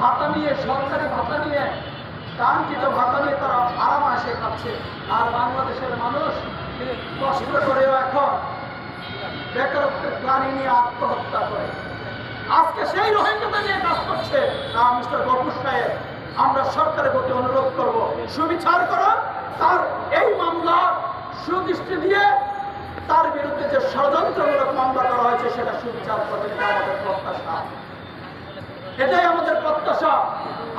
ভাতা নিয়ে সরকারি ভাতা নিয়ে, কাঙ্ক্ষিত ভাতা নিয়ে তারা আরাম আসে খাচ্ছে আর বাংলাদেশের মানুষ কষ্ট করেও এখন বেকারত্বের প্রাণী নিয়ে আত্মহত্যা করে। আজকে সেই রোহিঙ্গাদের নিয়ে কাজ করছে। না মিস্টার গপুর সাহেব, আমরা সরকারের প্রতি অনুরোধ করব, সুবিচার করো। তার এই মামলা সুদৃষ্টি দিয়ে তার যে ষড়যন্ত্রমূলক মামলা করা হয়েছে, সেটা সুবিচার করবে এটা আমাদের প্রত্যাশা। এটাই আমাদের প্রত্যাশা।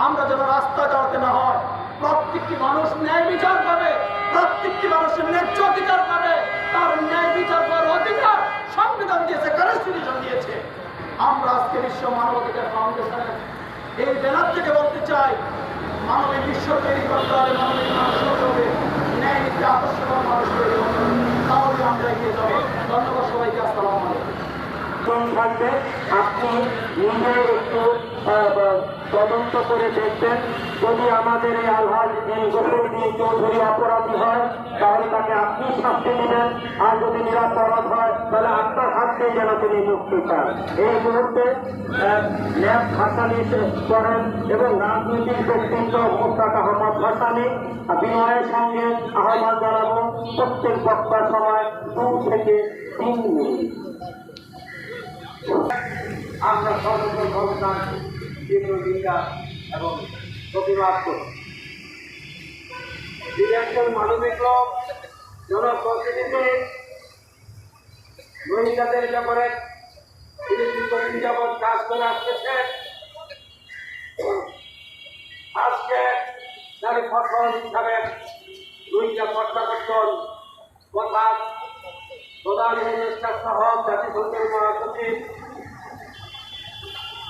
আমরা যেন রাস্তা দাঁড়াতে না হয়, প্রত্যেকটি মানুষ ন্যায় বিচার পাবে, প্রত্যেকটি মানুষের ন্যায্য অধিকার পাবে। তার ন্যায় বিচার পাওয়ার অধিকার সংবিধান দিয়েছে কনস্টিটিউশন দিয়েছে। আমরা আজকে বিশ্ব মানবাধিকার ফাউন্ডেশনের এই ব্যানার থেকে বলতে চাই, মানবিক বিশ্ব তৈরি করতে হবে, মানবিক মানুষ হতে হবে ন্যায় নীতি আদর্শবান মানুষ তৈরি করতে হবে তাহলে আমরা এগিয়ে যাব ধন্যবাদ সবাইকে আসসালামু আলাইকুম কম থাকবে। আপনি নিজে একটু তদন্ত করে দেখবেন। যদি আমাদের এই আলহাজ এই গোসল দিয়ে চৌধুরী অপরাধী হয়, তাহলে তাকে আপনি শাস্তি দিবেন। আর যদি নিরাপরাধ হয়, তাহলে আপনার হাত যেন তিনি মুক্তি পান। এই মুহূর্তে ল্যাব ভাসানি করেন এবং রাজনৈতিক ব্যক্তিত্ব মোস্তাক আহমদ ভাসানি। বিনয়ের সঙ্গে আহ্বান জানাব, প্রত্যেক বক্তার সময় দু থেকে তিন মিনিট। আমরা সর্বত্র ঘটনার তীব্র নিন্দা এবং প্রতিবাদ করি। তিনি একজন মানবিক লোক জনপ্রতিনিধি রোহিঙ্গাদের ব্যাপারে তিনি দীর্ঘদিন যাবৎ কাজ করে আসতেছেন। আজকে তার ফসল হিসাবে রোহিঙ্গা প্রত্যাবর্তন কথা প্রধান উপদেষ্টা সহ জাতিসংঘের মহাসচিব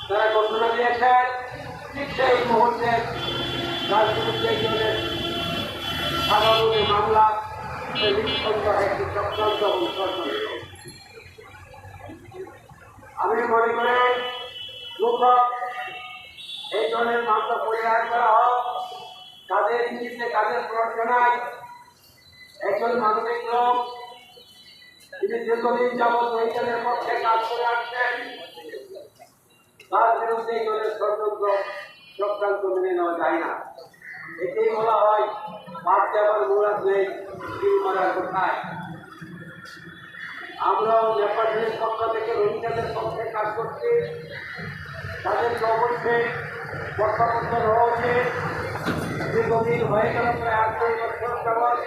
তারা ঘোষণা দিয়েছেন, ঠিক সেই মুহূর্তে তার সাধারণ মামলা আমি মনে করি এই ধরনের মামলা পরিহার করা হোক, তাদের ইঙ্গিতে কাজের প্রয়োজনায় একজন মানবিক লোক, তিনি দীর্ঘদিন যাবৎ রোহিঙ্গাদের পক্ষে কাজ করে আসছেন। তার বিরুদ্ধে ধরনের ষড়যন্ত্র চক্রান্ত মেনে নেওয়া যায় না। এটাই বলা হয় বাড়তে আবার মুরাদ নেই তিন মারার কোথায় আমরাও নেপালের পক্ষ থেকে রোহিঙ্গাদের পক্ষে কাজ করছি। তাদেরকে অবশ্যই প্রত্যাবর্তন হওয়া উচিত দীর্ঘদিন হয়ে গেল প্রায় আট দুই বছর যাবৎ।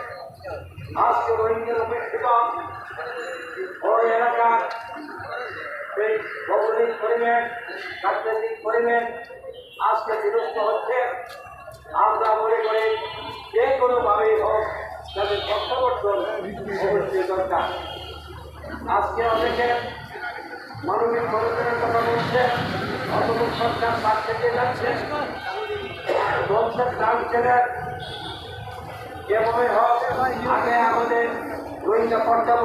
আজকে রোহিঙ্গার উপেক্ষিত ওই ভৌগোলিক পরিবেশ রাজনৈতিক পরিবেশ আজকে বিরক্ত হচ্ছে। আমরা মনে করি, যে কোনোভাবেই হোক, তাদের প্রত্যাবর্তন অবশ্যই দরকার। আজকে অনেকে মানবিক মনোনয়নের কথা বলছে অথবা সরকার পাশ থেকে যাচ্ছে। ধ্বংসের দাম যেভাবে হোক, আগে আমাদের রোহিঙ্গা প্রত্যাবর্তন